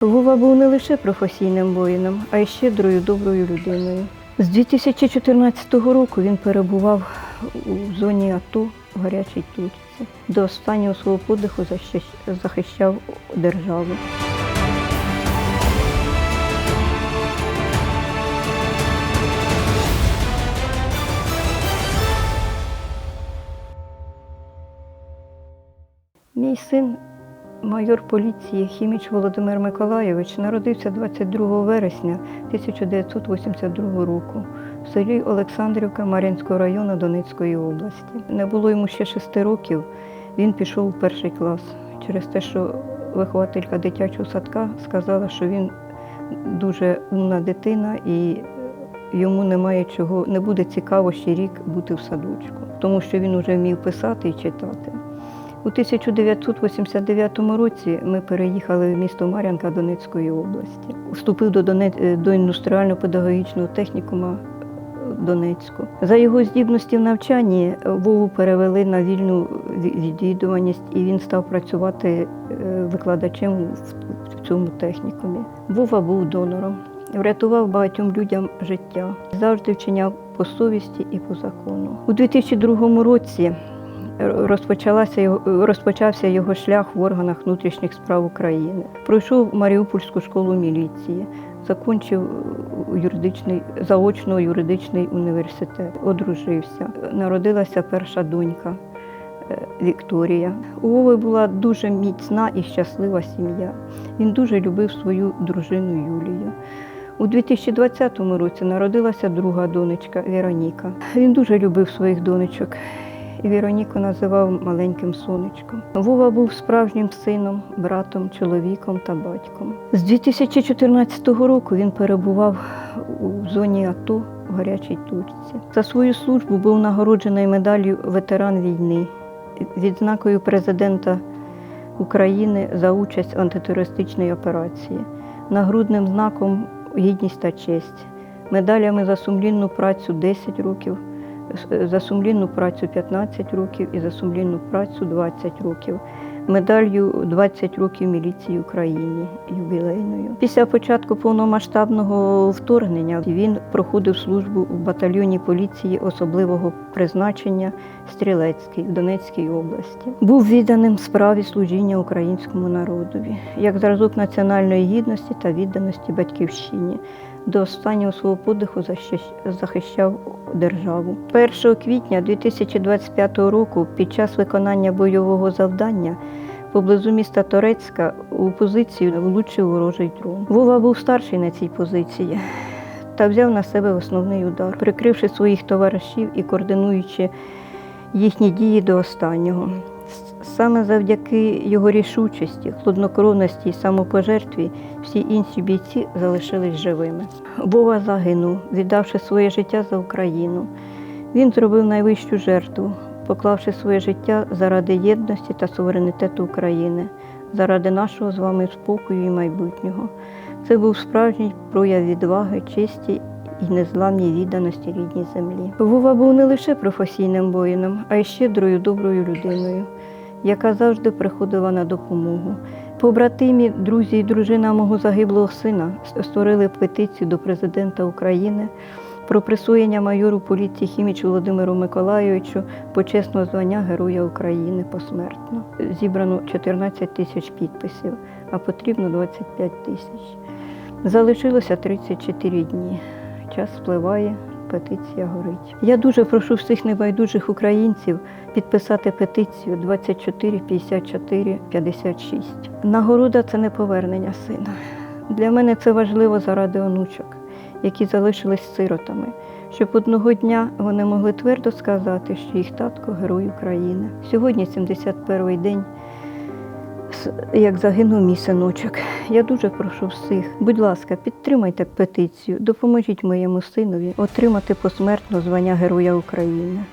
Вова був не лише професійним воїном, а й щедрою доброю людиною. З 2014 року він перебував у зоні АТО в гарячій точці. До останнього свого подиху захищав державу. Мій син, майор поліції Хіміч Володимир Миколайович, народився 22 вересня 1982 року в селі Олександрівка Мар'їнського району Донецької області. Не було йому ще шести років. Він пішов у перший клас через те, що вихователька дитячого садка сказала, що він дуже умна дитина і йому немає чого, не буде цікаво ще рік бути в садочку, тому що він вже вмів писати і читати. У 1989 році ми переїхали в місто Мар'янка Донецької області. Вступив до, Донець... до індустріально-педагогічного технікума Донецьку. За його здібності в навчанні Вову перевели на вільну відвідуваність, і він став працювати е, викладачем в цьому технікумі. Вова був донором, врятував багатьом людям життя, завжди вчиняв по совісті і по закону. У 2002 році розпочалася його, розпочався його шлях в органах внутрішніх справ України. Пройшов Маріупольську школу міліції, закінчив юридичний, заочно юридичний університет, одружився. Народилася перша донька е, Вікторія. У Вови була дуже міцна і щаслива сім'я. Він дуже любив свою дружину Юлію. У 2020 році народилася друга донечка Вероніка. Він дуже любив своїх донечок і Вероніку називав маленьким сонечком. Вова був справжнім сином, братом, чоловіком та батьком. З 2014 року він перебував у зоні АТО в гарячій точці. За свою службу був нагороджений медаллю ветеран війни, відзнакою президента України за участь в антитерористичній операції, нагрудним знаком гідність та честь, медалями за сумлінну працю 10 років за сумлінну працю 15 років і за сумлінну працю 20 років. Медаллю 20 років міліції України ювілейною. Після початку повномасштабного вторгнення він проходив службу в батальйоні поліції особливого призначення Стрілецький в Донецькій області. Був відданим справі служіння українському народові як зразок національної гідності та відданості батьківщині до останнього свого подиху захищав державу. 1 квітня 2025 року під час виконання бойового завдання поблизу міста Торецька у позицію влучив ворожий дрон. Вова був старший на цій позиції та взяв на себе основний удар, прикривши своїх товаришів і координуючи їхні дії до останнього. Саме завдяки його рішучості, хладнокровності і самопожертві всі інші бійці залишились живими. Вова загинув, віддавши своє життя за Україну. Він зробив найвищу жертву, поклавши своє життя заради єдності та суверенітету України, заради нашого з вами спокою і майбутнього. Це був справжній прояв відваги, честі і незламній відданості рідній землі. Вова був не лише професійним воїном, а й щедрою доброю людиною яка завжди приходила на допомогу. Побратимі, друзі і дружина мого загиблого сина створили петицію до президента України про присвоєння майору поліції Хіміч Володимиру Миколайовичу почесного звання Героя України посмертно. Зібрано 14 тисяч підписів, а потрібно 25 тисяч. Залишилося 34 дні. Час спливає, петиція горить. Я дуже прошу всіх небайдужих українців підписати петицію 24 54 56. Нагорода це не повернення сина. Для мене це важливо заради онучок, які залишились сиротами, щоб одного дня вони могли твердо сказати, що їх татко герой України. Сьогодні 71-й день. Як загинув мій синочок, я дуже прошу всіх, будь ласка, підтримайте петицію, допоможіть моєму синові отримати посмертно звання Героя України.